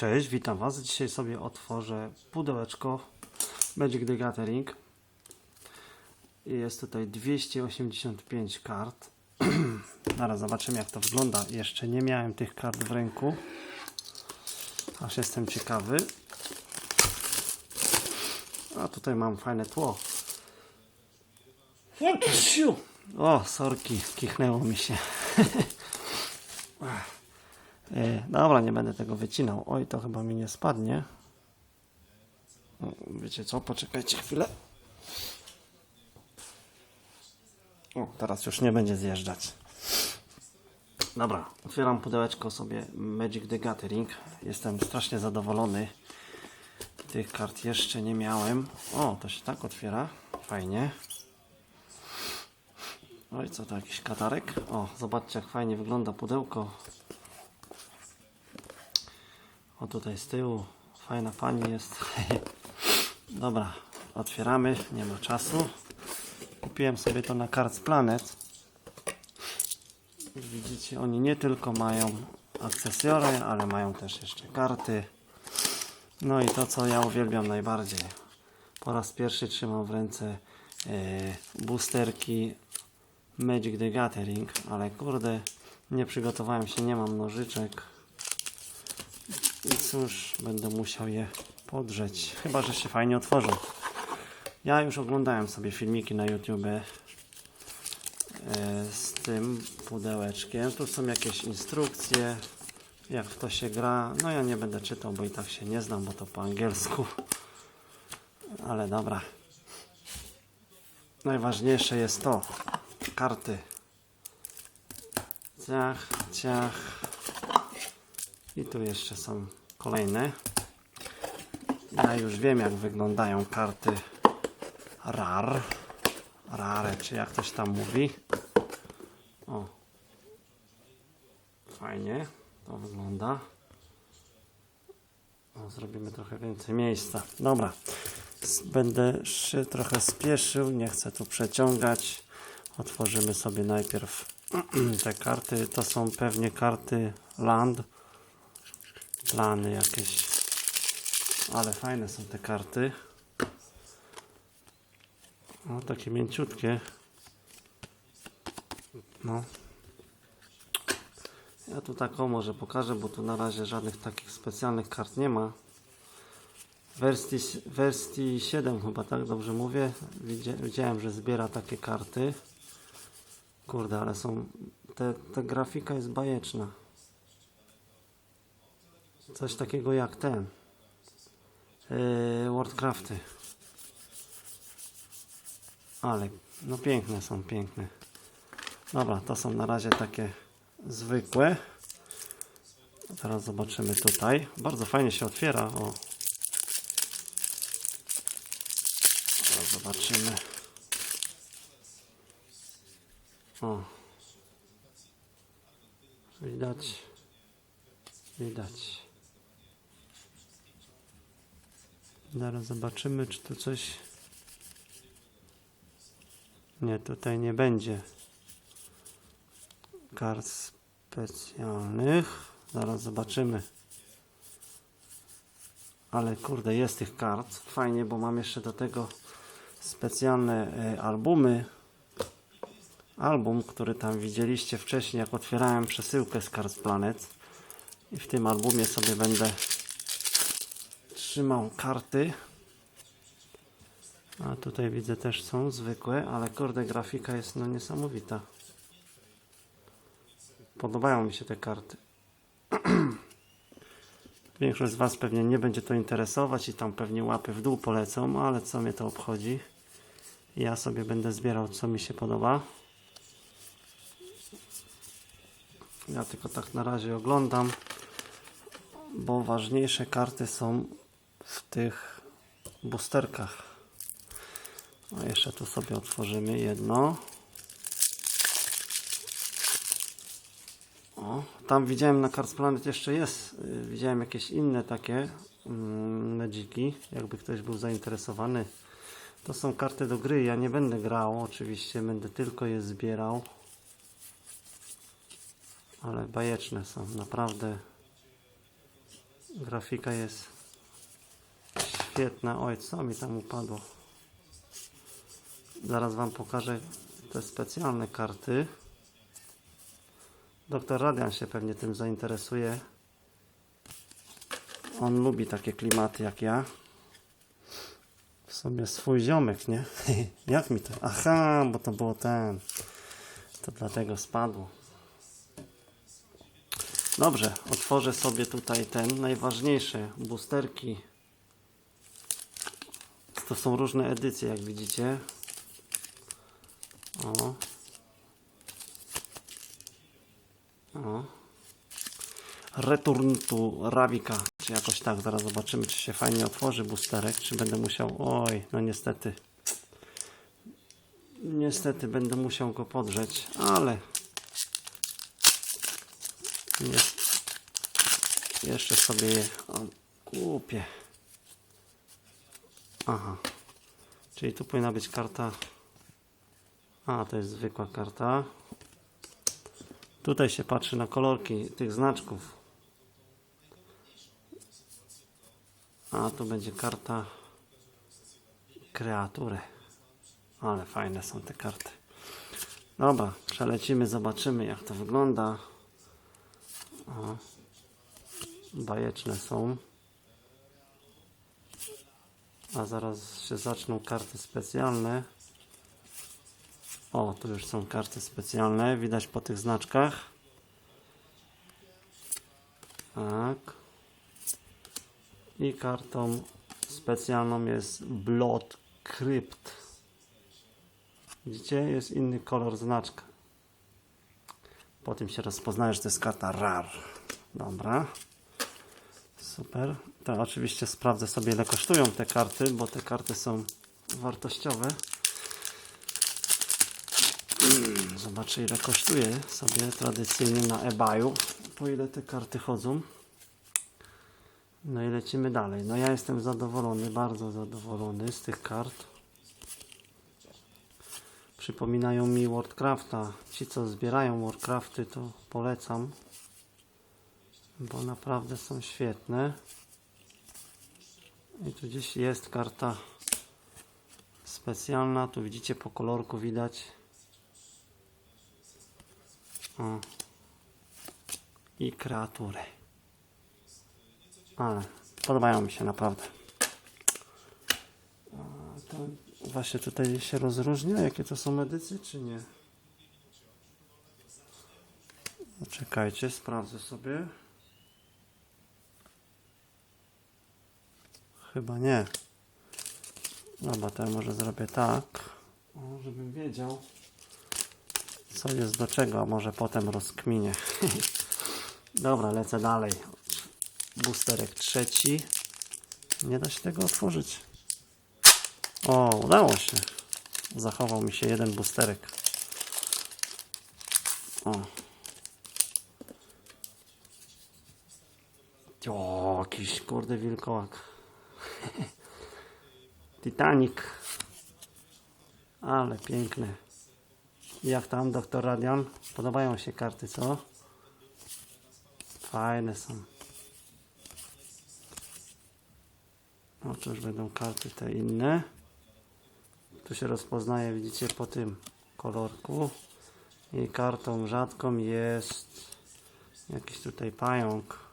Cześć, witam Was. Dzisiaj sobie otworzę pudełeczko Magic the Gathering. I Jest tutaj 285 kart. Zaraz zobaczymy jak to wygląda. Jeszcze nie miałem tych kart w ręku. Aż jestem ciekawy. A tutaj mam fajne tło. O, sorki, kichnęło mi się. E, Dobra, nie będę tego wycinał. Oj, to chyba mi nie spadnie. Wiecie co? Poczekajcie chwilę. O, teraz już nie będzie zjeżdżać. Dobra, otwieram pudełeczko sobie Magic the Gathering. Jestem strasznie zadowolony. Tych kart jeszcze nie miałem. O, to się tak otwiera. Fajnie. Oj, co to jakiś katarek? O, zobaczcie jak fajnie wygląda pudełko. O tutaj z tyłu fajna pani jest. Dobra, otwieramy, nie ma czasu. Kupiłem sobie to na Cards Planet. Widzicie, oni nie tylko mają akcesory, ale mają też jeszcze karty. No i to, co ja uwielbiam najbardziej. Po raz pierwszy trzymam w ręce e, boosterki Magic the Gathering, ale kurde, nie przygotowałem się, nie mam nożyczek. I cóż, będę musiał je podrzeć. Chyba, że się fajnie otworzą. Ja już oglądałem sobie filmiki na YouTube e, z tym pudełeczkiem. Tu są jakieś instrukcje, jak w to się gra. No ja nie będę czytał, bo i tak się nie znam, bo to po angielsku. Ale dobra. Najważniejsze jest to. Karty. Ciach, ciach. I tu jeszcze są kolejne. Ja już wiem jak wyglądają karty RAR. Rare, czy jak ktoś tam mówi. O. Fajnie to wygląda. O, zrobimy trochę więcej miejsca. Dobra. Będę się trochę spieszył, nie chcę tu przeciągać. Otworzymy sobie najpierw te karty. To są pewnie karty Land plany jakieś. Ale fajne są te karty. No, takie mięciutkie. No. Ja tu taką może pokażę, bo tu na razie żadnych takich specjalnych kart nie ma. Wersji, wersji 7 chyba, tak dobrze mówię. Widzia, widziałem, że zbiera takie karty. Kurde, ale są... Te, ta grafika jest bajeczna. Coś takiego jak ten. Yy, Wordcrafty. Ale no piękne są, piękne. Dobra, to są na razie takie zwykłe. Teraz zobaczymy tutaj. Bardzo fajnie się otwiera. O. Teraz zobaczymy. O. Widać. Widać. Zaraz zobaczymy, czy tu coś. Nie, tutaj nie będzie kart specjalnych. Zaraz zobaczymy. Ale kurde, jest tych kart. Fajnie, bo mam jeszcze do tego specjalne e, albumy. Album, który tam widzieliście wcześniej, jak otwierałem przesyłkę z Cards Planet. I w tym albumie sobie będę trzymał karty. A tutaj widzę też są zwykłe, ale kurde grafika jest no niesamowita. Podobają mi się te karty. Większość z Was pewnie nie będzie to interesować i tam pewnie łapy w dół polecą, ale co mnie to obchodzi? Ja sobie będę zbierał co mi się podoba. Ja tylko tak na razie oglądam, bo ważniejsze karty są w tych boosterkach. A jeszcze tu sobie otworzymy jedno. O, tam widziałem na Cards Planet jeszcze jest. y, Widziałem jakieś inne takie mm, Magiki, jakby ktoś był zainteresowany. To są karty do gry. Ja nie będę grał, oczywiście, będę tylko je zbierał. Ale bajeczne są, naprawdę Grafika jest świetna. Oj, co mi tam upadło? Zaraz Wam pokażę te specjalne karty. Doktor Radian się pewnie tym zainteresuje. On lubi takie klimaty jak ja. W sumie swój ziomek, nie? jak mi to? Aha, bo to było ten. To dlatego spadło. Dobrze, otworzę sobie tutaj ten najważniejsze boosterki. To są różne edycje, jak widzicie. O. O. Return to Ravika, czy jakoś tak. Zaraz zobaczymy, czy się fajnie otworzy boosterek, czy będę musiał... Oj, no niestety. Niestety będę musiał go podrzeć, ale... Nie... Jeszcze sobie je kupię. Aha. Czyli tu powinna być karta... A, to jest zwykła karta. Tutaj się patrzy na kolorki tych znaczków. A tu będzie karta kreatury. Ale fajne są te karty. Dobra, przelecimy, zobaczymy jak to wygląda. O, bajeczne są. A zaraz się zaczną karty specjalne. O, tu już są karty specjalne, widać po tych znaczkach. Tak. I kartą specjalną jest Blood Crypt. Widzicie? Jest inny kolor znaczka. Po tym się rozpoznaje, że to jest karta RAR. Dobra. Super. To oczywiście sprawdzę sobie ile kosztują te karty, bo te karty są wartościowe. Zobaczę ile kosztuje sobie tradycyjnie na eBayu, po ile te karty chodzą. No i lecimy dalej. No ja jestem zadowolony, bardzo zadowolony z tych kart. Przypominają mi Warcrafta. Ci co zbierają Warcrafty to polecam. Bo naprawdę są świetne. I tu gdzieś jest karta specjalna. Tu widzicie po kolorku widać o. I kreatury. Ale podobają mi się naprawdę. To właśnie tutaj się rozróżnia, jakie to są edycje, czy nie? Czekajcie, sprawdzę sobie. Chyba nie. Dobra, to ja może zrobię tak, żebym wiedział co jest do czego, a może potem rozkminię. Dobra, lecę dalej. Boosterek trzeci. Nie da się tego otworzyć. O, udało się. Zachował mi się jeden boosterek. O. O, jakiś kurde wilkołak. Titanic. Ale piękny. Jak tam, doktor Radian? Podobają się karty, co? Fajne są. No to już będą karty te inne. Tu się rozpoznaje, widzicie, po tym kolorku. I kartą rzadką jest jakiś tutaj pająk.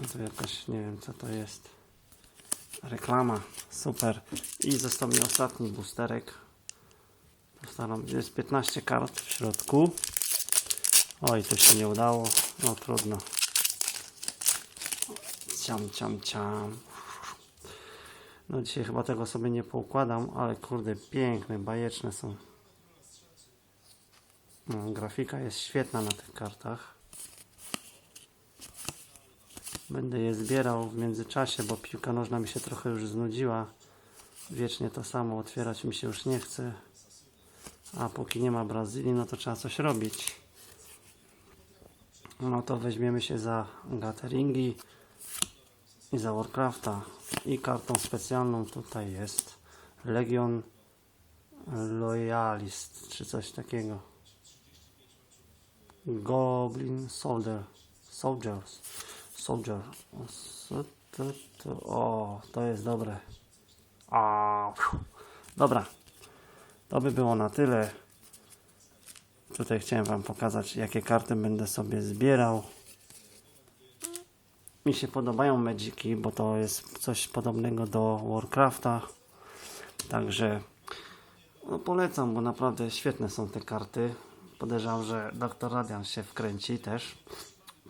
No To jakaś, nie wiem co to jest. Reklama. Super. I został mi ostatni boosterek. Postaram, jest 15 kart w środku. Oj, to się nie udało. No trudno. Ciam, ciam, ciam. No dzisiaj chyba tego sobie nie poukładam, ale kurde, piękne, bajeczne są. No, grafika jest świetna na tych kartach. Będę je zbierał w międzyczasie, bo piłka nożna mi się trochę już znudziła. Wiecznie to samo, otwierać mi się już nie chce. A póki nie ma Brazylii, no to trzeba coś robić. No to weźmiemy się za Gatheringi i za Warcrafta. I kartą specjalną tutaj jest Legion Loyalist, czy coś takiego. Goblin Soldier. Soldiers. Soldier. O, to, jest dobre. A, dobra. To by było na tyle. Tutaj chciałem Wam pokazać, jakie karty będę sobie zbierał. Mi się podobają Magiki, bo to jest coś podobnego do Warcrafta. Także no polecam, bo naprawdę świetne są te karty. Podejrzewam, że Dr. Radian się wkręci też.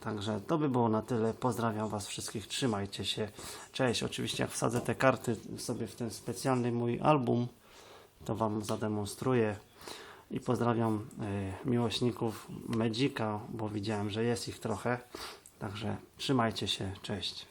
Także to by było na tyle. Pozdrawiam Was wszystkich. Trzymajcie się. Cześć. Oczywiście jak wsadzę te karty sobie w ten specjalny mój album, to Wam zademonstruję. I pozdrawiam y, miłośników Magika, bo widziałem, że jest ich trochę. Także trzymajcie się. Cześć.